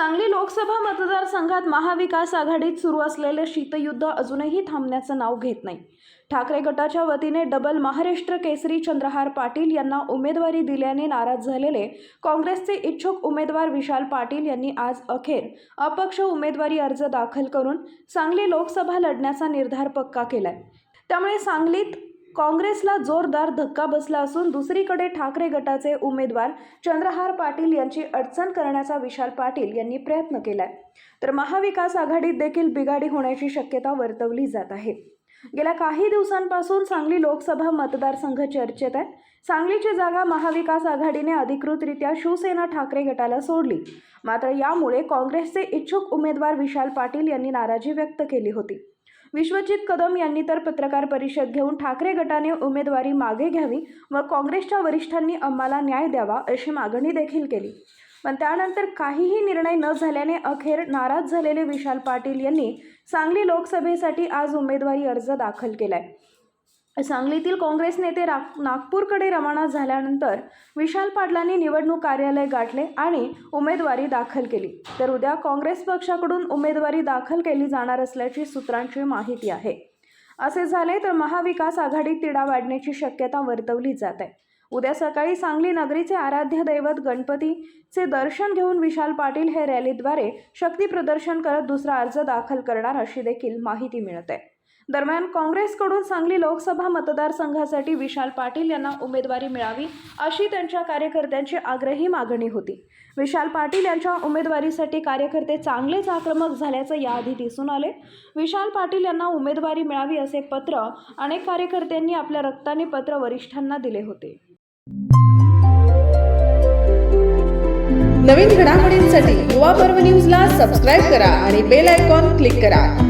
सांगली लोकसभा मतदारसंघात महाविकास आघाडीत सुरू असलेले शीतयुद्ध अजूनही थांबण्याचं नाव घेत नाही. ठाकरे गटाच्या वतीने डबल महाराष्ट्र केसरी चंद्रहार पाटील यांना उमेदवारी दिल्याने नाराज झालेले काँग्रेसचे इच्छुक उमेदवार विशाल पाटील यांनी आज अखेर अपक्ष उमेदवारी अर्ज दाखल करून सांगली लोकसभा लढण्याचा निर्धार पक्का केलाय. त्यामुळे सांगलीत काँग्रेसला जोरदार धक्का बसला असून दुसरीकडे ठाकरे गटाचे उमेदवार चंद्रहार पाटील यांची अडचण करण्याचा विशाल पाटील यांनी प्रयत्न केलाय. तर महाविकास आघाडीत देखील बिघाडी होण्याची शक्यता वर्तवली जात आहे. गेल्या काही दिवसांपासून सांगली लोकसभा मतदारसंघ चर्चेत आहे. सांगलीची जागा महाविकास आघाडीने अधिकृतरित्या शिवसेना ठाकरे गटाला सोडली. मात्र यामुळे काँग्रेसचे इच्छुक उमेदवार विशाल पाटील यांनी नाराजी व्यक्त केली होती. विश्वजित कदम यांनी तर पत्रकार परिषद घेऊन ठाकरे गटाने उमेदवारी मागे घ्यावी व काँग्रेसच्या वरिष्ठांनी आम्हाला न्याय द्यावा अशी मागणी देखील केली. पण त्यानंतर काहीही निर्णय न झाल्याने अखेर नाराज झालेले विशाल पाटील यांनी सांगली लोकसभेसाठी आज उमेदवारी अर्ज दाखल केलाय. सांगलीतील काँग्रेस नेते रा नागपूरकडे रवाना झाल्यानंतर विशाल पाटलांनी निवडणूक कार्यालय गाठले आणि उमेदवारी दाखल केली. तर उद्या काँग्रेस पक्षाकडून उमेदवारी दाखल केली जाणार असल्याची सूत्रांची माहिती आहे. असे झाले तर महाविकास आघाडीत तिढा वाढण्याची शक्यता वर्तवली जात. आहे उद्या सकाळी सांगली नगरीचे आराध्य दैवत गणपतीचे दर्शन घेऊन विशाल पाटील हे रॅलीद्वारे शक्ती प्रदर्शन करत दुसरा अर्ज दाखल करणार अशी देखील माहिती मिळत. आहे दरम्यान काँग्रेसकडून सांगली लोकसभा मतदारसंघासाठी विशाल पाटील यांना उमेदवारी मिळावी अशी त्यांच्या कार्यकर्त्यांची आग्रही मागणी होती. विशाल पाटील यांच्या उमेदवारीसाठी कार्यकर्ते चांगलेच आक्रमक झाल्याचं याआधी दिसून आले. विशाल पाटील यांना उमेदवारी मिळावी असे पत्र अनेक कार्यकर्त्यांनी आपल्या रक्ताने पत्र वरिष्ठांना दिले होते. नवीन घडामोडींसाठी युवा पर्व न्यूजला सबस्क्राईब करा आणि बेल आयकॉन क्लिक करा.